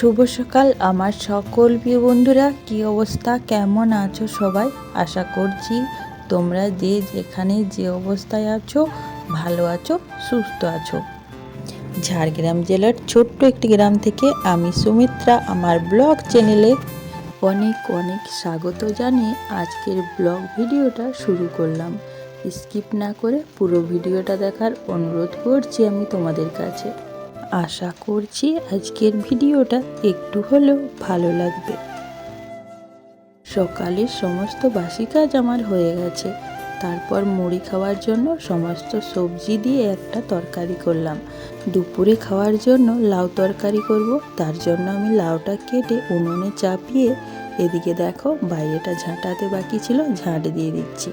শুভ সকাল, আমার সকল প্রিয় বন্ধুরা। কি অবস্থা? কেমন আছো সবাই? আশা করছি তোমরা যে যেখানে যে অবস্থায় আছো, ভালো আছো, সুস্থ আছো। ঝাড়গ্রাম জেলার ছোট্ট একটি গ্রাম থেকে আমি সুমিত্রা, আমার ব্লগ চ্যানেলে অনেক অনেক স্বাগত জানিয়ে আজকের ব্লগ ভিডিওটা শুরু করলাম। স্কিপ না করে পুরো ভিডিওটা দেখার অনুরোধ করছি আমি তোমাদের কাছে। আশা করছি আজকের ভিডিওটা একটু হলেও ভালো লাগবে। সকালের সমস্ত বাসি কাজ আমার হয়ে গেছে। তারপর মুড়ি খাওয়ার জন্য সমস্ত সবজি দিয়ে একটা তরকারি করলাম। দুপুরে খাওয়ার জন্য লাউ তরকারি করব, তার জন্য আমি লাউটা কেটে উনুনে চাপিয়ে এদিকে দেখো বাইরেটা ঝাঁটাতে বাকি ছিল, ঝাঁট দিয়ে দিচ্ছি।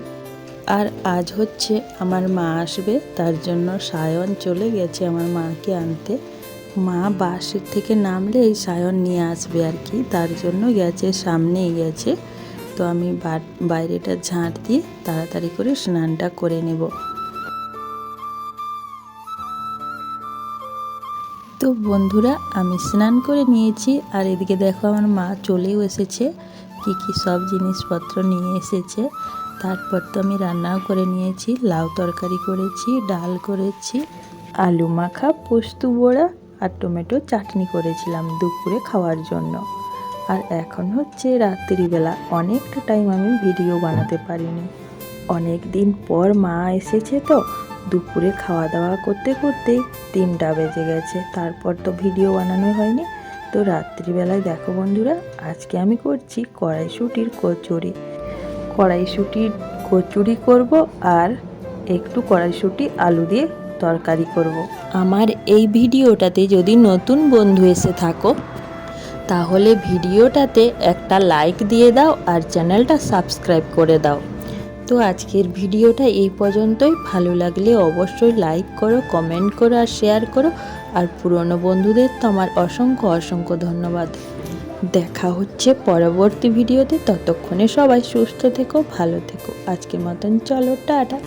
আর আজ হচ্ছে আমার মা আসবে, তার জন্য সায়ন চলে গেছে আমার মাকে আনতে। মা বাসের থেকে নামলে এই সায়ন নিয়ে আসবে আর কি, তার জন্য গেছে, সামনেই গেছে। তো আমি বাইরেটা ঝাঁট দিয়ে তাড়াতাড়ি করে স্নানটা করে নেব। তো বন্ধুরা, আমি স্নান করে নিয়েছি, আর এদিকে দেখো আমার মা চলেও এসেছে, কি কি সব জিনিসপত্র নিয়ে এসেছে। তারপর তো আমি রান্নাও করে নিয়েছি, লাউ তরকারি করেছি, ডাল করেছি, আলু মাখা, পোস্ত বড়া আর টমেটো চাটনি করেছিলাম দুপুরে খাওয়ার জন্য। আর এখন হচ্ছে রাত্রিবেলা, অনেকটা টাইম আমি ভিডিও বানাতে পারিনি। অনেক দিন পর মা এসেছে তো, দুপুরে খাওয়া দাওয়া করতে করতেই তিনটা বেজে গেছে, তারপর তো ভিডিও বানানো হয়নি। তো রাত্রিবেলায় দেখো বন্ধুরা, আজকে আমি করছি কড়াইশুটির কচুরি। কড়াইশুটির কচুরি করব আর একটু কড়াইশুটি আলু দিয়ে তরকারি করব। আমার এই ভিডিওটাতে যদি নতুন বন্ধু এসে থাকো, তাহলে ভিডিওটাতে একটা লাইক দিয়ে দাও আর চ্যানেলটা সাবস্ক্রাইব করে দাও। তো আজকের ভিডিওটা এই পর্যন্তই। ভালো লাগলে অবশ্যই লাইক করো, কমেন্ট করো আর শেয়ার করো। আর পুরনো বন্ধুদের তো আমার অসংখ্য অসংখ্য ধন্যবাদ। দেখা হচ্ছে পরবর্তী ভিডিওতে। ততক্ষণে সবাই সুস্থ থেকো, ভালো থেকো। আজকের মতন চলো, টাটা।